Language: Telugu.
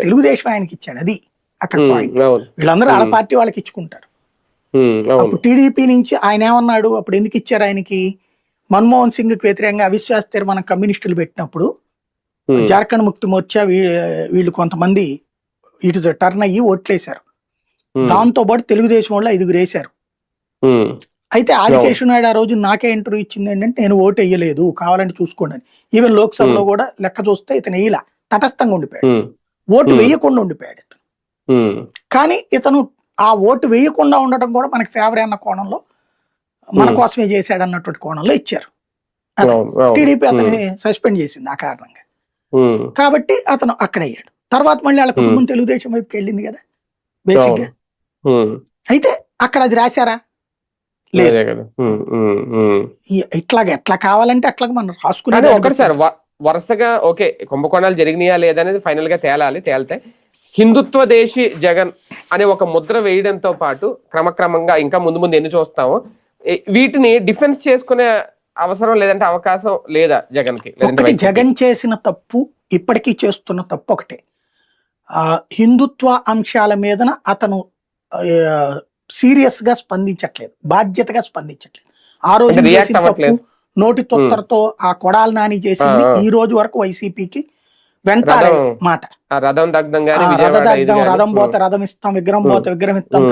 తెలుగుదేశం ఆయనకి ఇచ్చాడు అది అక్కడ పాయింట్ అవును. వీళ్ళందరూ ఆడ ఉమ్. పార్టీ వాళ్ళకి ఇచ్చుకుంటారు. అవును. అప్పుడు టీడీపీ నుంచి ఆయన ఏమన్నాడు? అప్పుడు ఎందుకు ఇచ్చారు ఆయనకి? మన్మోహన్ సింగ్కి వ్యతిరేకంగా అవిశ్వాస తీర్మానం కమ్యూనిస్టులు పెట్టినప్పుడు జార్ఖండ్ ముక్తి మోర్చా వీళ్ళు కొంతమంది ఇటు టర్న్ అయ్యి ఓట్లేశారు. దాంతో పాటు తెలుగుదేశం వాళ్ళు ఐదుగురు వేశారు. అయితే ఆదికేశ్వ నాయుడు ఆ రోజు నాకే ఇంటర్వ్యూ ఇచ్చింది ఏంటంటే నేను ఓటు వేయలేదు కావాలంటే చూసుకోండి అని. ఈవెన్ లోక్సభలో కూడా లెక్క చూస్తే ఇతను వేయలా తటస్థంగా ఉండిపోయాడు. ఉమ్, ఓటు Hmm. వేయకుండా ఉండిపోయాడు ఇతను. కానీ ఇతను ఆ ఓటు వేయకుండా ఉండటం కూడా మనకి ఫేవర్ అన్న కోణంలో మన Hmm. కోసమే చేశాడు అన్నటువంటి కోణంలో ఇచ్చారు. టీడీపీ అతని సస్పెండ్ చేసింది ఆ కారణంగా. కాబట్టి అతను అక్కడ అయ్యాడు. తర్వాత మళ్ళీ వాళ్ళ కుటుంబం తెలుగుదేశం వైపుకి వెళ్ళింది కదా బేసిక్గా. అయితే అక్కడ అది రాశారా? లేదు. కదా. ఇట్లాగ ఎట్లా కావాలంటే అట్లాగ మనం రాసుకునే ఒకటి సార్ వరుసగా ఓకే కుంభకోణాలు జరిగినాయా లేదనేది ఫైనల్గా తేలాలి తేలితే హిందుత్వ దేశీ జగన్ అనే ఒక ముద్ర వేయడంతో పాటు క్రమక్రమంగా ఇంకా ముందు ముందు ఎన్ని చూస్తామో వీటిని డిఫెన్స్ చేసుకునే అవసరం లేదంటే అవకాశం లేదా జగన్కి? జగన్ చేసిన తప్పు ఇప్పటికీ చేస్తున్న తప్పు ఒకటే. ఆ హిందుత్వ అంశాల మీదన అతను సీరియస్గా స్పందించట్లేదు బాధ్యతగా స్పందించట్లేదు ఆ రోజు. నోటి తొత్తరతో ఆ కొడాల నాని చేసింది. ఈ రోజు వరకు వైసీపీకి వెంటాడే మాట రథం దగ్ధం రథ. పోతే రథం ఇస్తాం విగ్రహం. పోతే విగ్రహం ఇస్తాం